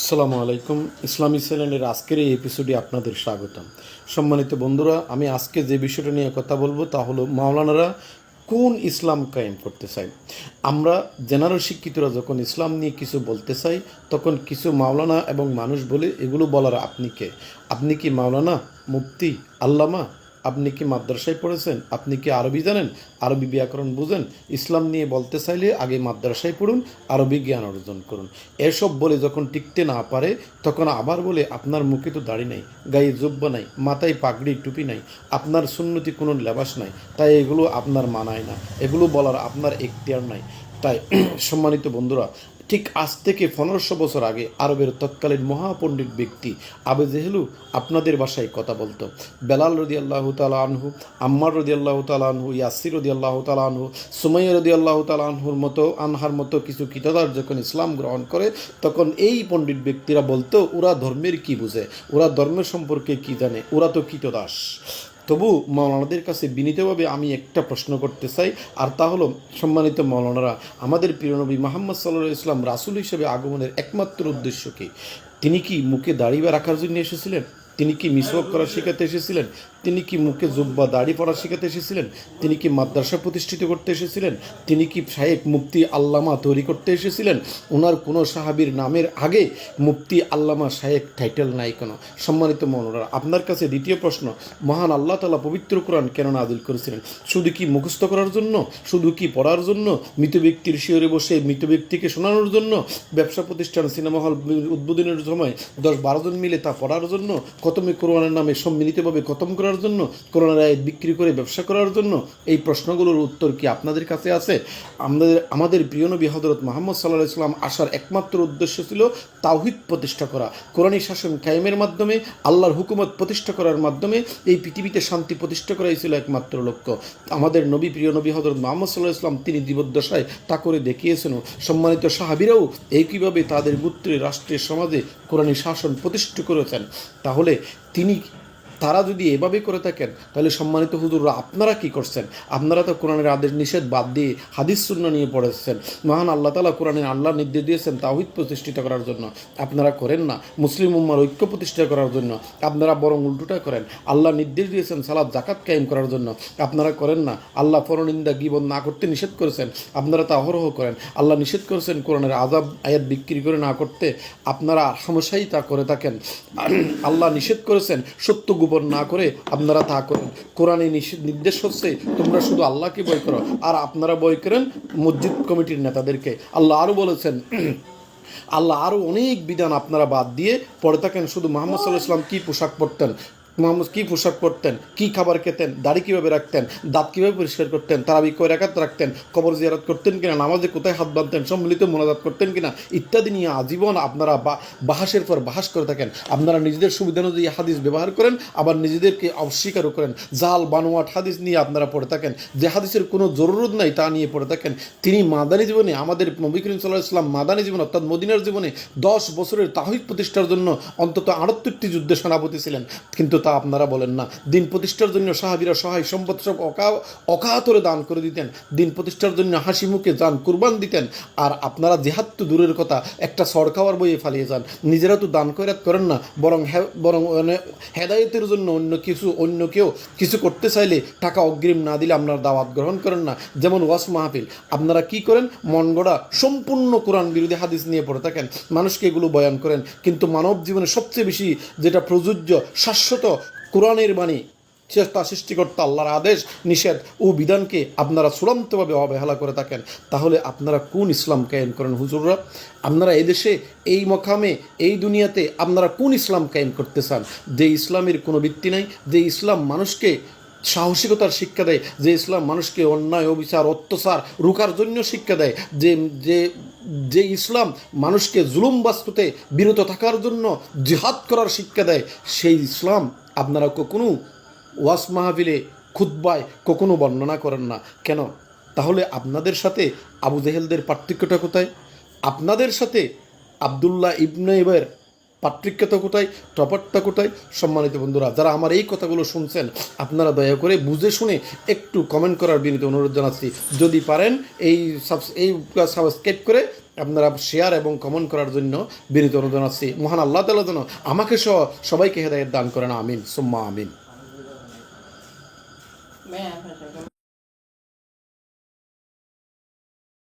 আসসালামু আলাইকুম। ইসলামী চ্যানেলের আজকের এই এপিসোডে আপনাদের স্বাগতম। সম্মানিত বন্ধুরা, আমি আজকে যে বিষয়টা নিয়ে কথা বলব তা হলো মাওলানারা কোন ইসলাম কায়েম করতে চাই আমরা জেনারেল শিক্ষিতরা যখন ইসলাম নিয়ে কিছু বলতে চাই, তখন কিছু মাওলানা এবং মানুষ বলে, এগুলো বলার আপনি কে? আপনি কি মাওলানা, মুফতি, আল্লামা? আপনি কি মাদ্রাসায় পড়েছেন? আপনি কি আরবি জানেন? আরবি ব্যাকরণ বুঝেন? ইসলাম নিয়ে বলতে চাইলে আগে মাদ্রাসায় পড়ুন, আরবি জ্ঞান অর্জন করুন। এসব বলে যখন টিকতে না পারে, তখন আবার বলে, আপনার মুখে তো দাড়ি নাই, গায়ে জব্বা নাই, মাথায় পাগড়ি, টুপি নাই, আপনার সুন্নতি কোনো লেবাস নাই, তাই এগুলো আপনার মানায় না, এগুলো বলার আপনার এখতিয়ার নাই। তাই, সম্মানিত বন্ধুরা ঠিক আজ থেকে পনেরোশো বছর আগে আরবের তৎকালীন মহাপণ্ডিত ব্যক্তি আবে জেহেলু আপনাদের ভাষায় কথা বলতো। বেলাল রদি আল্লাহ তালা আনহু, আম্মার রদি আল্লাহ তালা আনহু, ইয়াসির রদি আল্লাহ তালা আনহু, সুমাইয়া রদি আল্লাহ তালা আনহুর মতো, আনহার মতো কিছু কিতাদার যখন ইসলাম গ্রহণ করে, তখন এই পণ্ডিত ব্যক্তিরা বলতো, ওরা ধর্মের কি বুঝে? ওরা ধর্মের সম্পর্কে কি জানে? ওরা তো কীতদাস। তবু মৌলানাদের কাছে বিনীতভাবে আমি একটা প্রশ্ন করতে চাই, আর তা হলো, সম্মানিত মৌলানারা আমাদের প্রিয়নবী মোহাম্মদ সাল্লাহ ইসলাম রাসুল হিসেবে আগমনের একমাত্র উদ্দেশ্য কি? তিনি কি মুখে দাঁড়িয়ে রাখার জন্য এসেছিলেন? তিনি কি মিসওয়াক করা শেখাতে এসেছিলেন? তিনি কি মুখে জুব্বা দাড়ি পড়া শেখাতে এসেছিলেন? তিনি কি মাদ্রাসা প্রতিষ্ঠিত করতে এসেছিলেন? তিনি কি শাহেক মুফতি আল্লামা তৈরি করতে এসেছিলেন? ওনার কোনো সাহাবির নামের আগে মুফতি আল্লামা শাহেক টাইটেল নাই কোনো। সম্মানিত মনোরা আপনার কাছে দ্বিতীয় প্রশ্ন, মহান আল্লাহ তালা পবিত্র কোরআন কেন নাদিল করেছিলেন? শুধু কি মুখস্থ করার জন্য? শুধু কি পড়ার জন্য? মৃত ব্যক্তির শিওরে বসে মৃত ব্যক্তিকে শোনানোর জন্য? ব্যবসা প্রতিষ্ঠান, সিনেমা হল উদ্বোধনের সময় দশ বারো জন মিলে তা পড়ার জন্য? খতমে কোরআনের নামে সম্মিলিতভাবে খতম করার জন্য কোরআনের আয় বিক্রি করে ব্যবসা করার জন্য, এই প্রশ্নগুলোর উত্তর কি আপনাদের কাছে আছে? আমাদের আমাদের প্রিয় নবী হজরত মোহাম্মদ সাল্লাহ ইসলাম আসার একমাত্র উদ্দেশ্য ছিল তাওহিদ প্রতিষ্ঠা করা। কোরআনী শাসন কায়েমের মাধ্যমে, আল্লাহর হুকুমত প্রতিষ্ঠা করার মাধ্যমে এই পৃথিবীতে শান্তি প্রতিষ্ঠা করাই ছিল একমাত্র লক্ষ্য। আমাদের নবী, প্রিয় নবী হজরত মোহাম্মদ সাল্লাহ ইসলাম তিনি জীবদ্দশায় তা করে দেখিয়েছেন। সম্মানিত সাহাবিরাও একইভাবে তাদের গোত্রের রাষ্ট্রের সমাজে কোরআনী শাসন প্রতিষ্ঠা করেছেন। তাহলে তিনি তারা যদি এভাবে করে থাকেন, তাহলে সম্মানিত হুজুররা, আপনারা কি করছেন? আপনারা তো কোরআনের আদেশ নিষেধ বাদ দিয়ে হাদিস শূন্য নিয়ে পড়েছেন। মহান আল্লাহ তালা কোরআনের আল্লাহ নির্দেশ দিয়েছেন তাহিদ প্রতিষ্ঠিত করার জন্য। আপনারা করেন না। মুসলিম উম্মার ঐক্য প্রতিষ্ঠা করার জন্য। আপনারা বরং উল্টোটা করেন। আল্লাহ নির্দেশ দিয়েছেন সালাদ জাকাত কায়েম করার জন্য। আপনারা করেন না। আল্লাহ পরনিন্দা গিবন না করতে নিষেধ করেছেন। আপনারা তা অহরহ করেন। আল্লাহ নিষেধ করেছেন কোরআনের আজাব আয়াত বিক্রি করে না করতে। আপনারা হামেশাই তা করে থাকেন। আল্লাহ নিষেধ করেছেন সত্য গোপন না করে আপনারা তা করেন। কোরআনে নির্দেশ হচ্ছে, তোমরা শুধু আল্লাহকে বই করো, আর আপনারা বই করেন মসজিদ কমিটির নেতাদেরকে। আল্লাহ আরও বলেছেন, আল্লাহ আরও অনেক বিধান আপনারা বাদ দিয়ে পড়ে থাকেন। শুধু মোহাম্মদ সাল্লাহ ইসলাম কী পোশাক পরতেন? মোহাম্মদ কী পোশাক পরতেন, কী খাবার খেতেন, দাড়ি কীভাবে রাখতেন, দাঁত কীভাবে পরিষ্কার করতেন তারাবি কয় রাখাত রাখতেন, কবর জিয়ারত করতেন কিনা, নামাজে কোথায় হাত বাঁধতেন, সম্মিলিত মোনাজাত করতেন কিনা, ইত্যাদি নিয়ে আজীবন আপনারা বাহাসের পর বাহাস করে থাকেন। আপনারা নিজেদের সুবিধা অনুযায়ী হাদিস ব্যবহার করেন, আবার নিজেদেরকে অস্বীকারও করেন। জাল, বানোয়াট হাদিস নিয়ে আপনারা পড়ে থাকেন। যে হাদিসের কোনো জরুরত নাই তা নিয়ে পড়ে থাকেন। তিনি মাদানী জীবনে, আমাদের নবী করিম সাল্লাহ ইসলাম মাদানী জীবন, অর্থাৎ মদিনার জীবনে দশ বছরের তাহিদ প্রতিষ্ঠার জন্য অন্তত আটাত্তরটি যুদ্ধে সেনাপতি ছিলেন। কিন্তু তা আপনারা বলেন না। দিন প্রতিষ্ঠার জন্য সাহাবিরা সহায় সম্পদ সব অকা, অকাতরে দান করে দিতেন। দিন প্রতিষ্ঠার জন্য হাসি মুখে যান কুরবান দিতেন। আর আপনারা জেহাদ তো দূরের কথা, একটা সরকার বইয়ে ফালিয়ে যান। নিজেরা তো দান করাত করেন না, বরং বরং মানে হেদায়তের জন্য অন্য কিছু, অন্য কেউ কিছু করতে চাইলে টাকা অগ্রিম না দিলে আপনারা দাওয়াত গ্রহণ করেন না। যেমন ওয়াস মাহফিল। আপনারা কি করেন? মন গড়া সম্পূর্ণ কোরআন বিরোধী হাদিস নিয়ে পড়ে থাকেন। মানুষকে এগুলো বয়ান করেন। কিন্তু মানব জীবনে সবচেয়ে বেশি যেটা প্রযোজ্য, শাশ্বত কোরআনের বাণী তা সৃষ্টিকর্তা আল্লাহর আদেশ, নিষেধ ও বিধানকে আপনারা চূড়ান্তভাবে অবহেলা করে থাকেন। তাহলে আপনারা কোন ইসলাম কায়েম করেন হুজুররা? আপনারা এই দেশে এই মকামে, এই দুনিয়াতে আপনারা কোন ইসলাম কায়েম করতে চান? যে ইসলামের কোনো ভিত্তি নাই, যে ইসলাম মানুষকে সাহসিকতার শিক্ষা দেয়, যে ইসলাম মানুষকে অন্যায়, অবিচার, অত্যাচার রুকার জন্য শিক্ষা দেয়, যে যে যে ইসলাম মানুষকে জুলুম বাস্তুতে বিরত থাকার জন্য জিহাদ করার শিক্ষা দেয়, সেই ইসলাম আপনারা কখনো ওয়াস মাহফিলে খুদ্বায় কখনো বর্ণনা করেন না। কেন? তাহলে আপনাদের সাথে আবু জেহেলদের পার্থক্যটা কোথায়? আপনাদের সাথে আবদুল্লাহ ইবনে ইবের পার্থক্যতা কোথায় টপারটা কোথায় সম্মানিত বন্ধুরা, যারা আমার এই কথাগুলো শুনছেন, আপনারা দয়া করে বুঝে শুনে একটু কমেন্ট করার বিনীত অনুরোধ জানাচ্ছি। যদি পারেন, এই এই সাবস্ক্রাইব করে আপনারা শেয়ার এবং কমেন্ট করার জন্য বিনীত অনুরোধ জানাচ্ছি। মহান আল্লাহ তালা যেন আমাকে সহ সবাইকে হেদায়ত দান করেন, আমিন। সুম্মা আমিন।